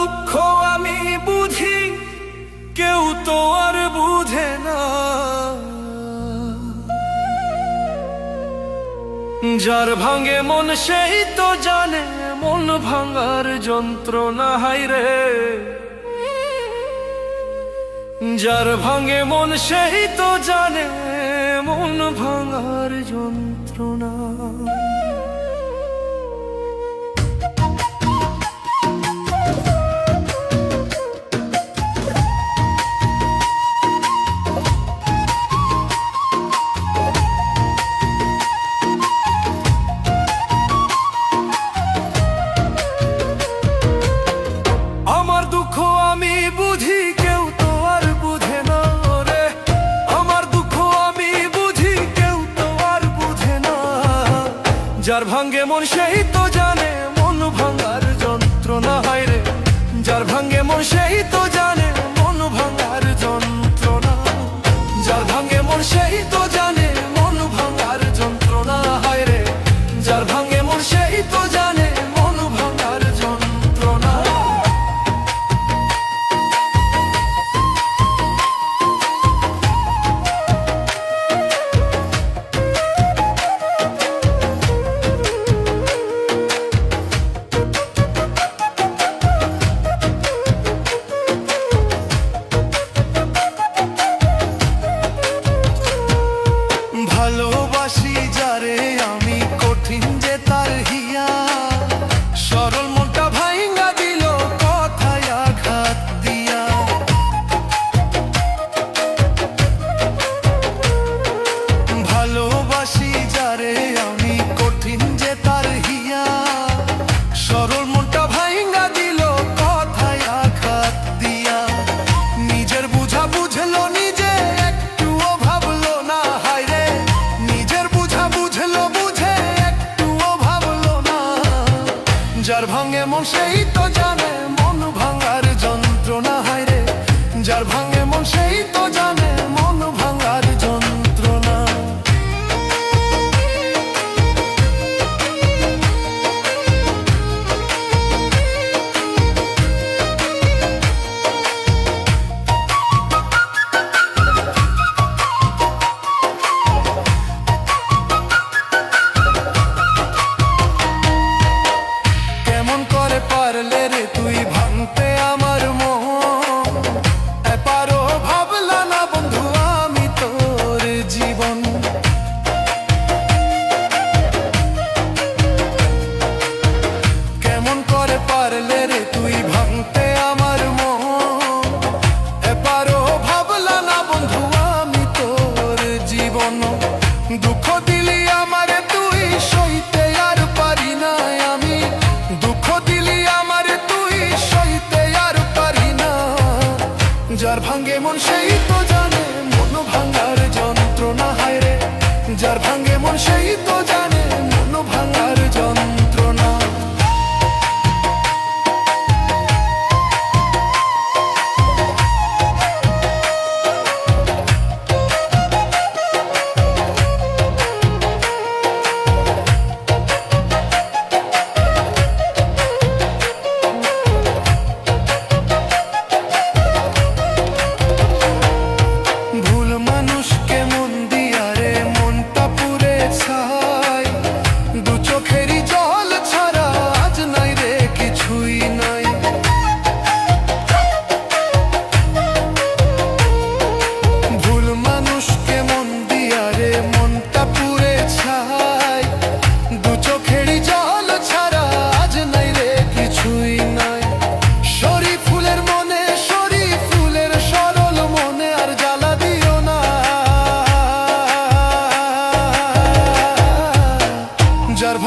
দুঃখ আমি বুঝি, কেউ তো আর বুঝে না। যার ভাঙে মন সেই তো জানে, মন ভাঙার যন্ত্রণা হাইরে যার ভাঙে মন সেই তো জানে, মন ভাঙার যন্ত্রণা। যার ভাঙ্গে মন সেই তো যা সেই তো জানে মন ভাঙার যন্ত্রণা হায় রে। যার ভাঙে মন সেই যার ভাঙ্গে মন সেই তো জান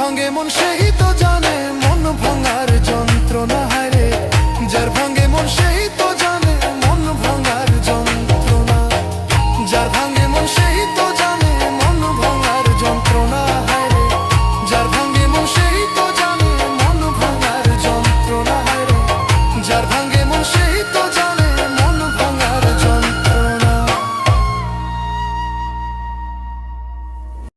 ভাঙে মন, সেই তো জানে মন ভাঙার যন্ত্রণা হারে যার ভাঙে মন, সেই তো জানে মন ভাঙার যন্ত্রণা। যার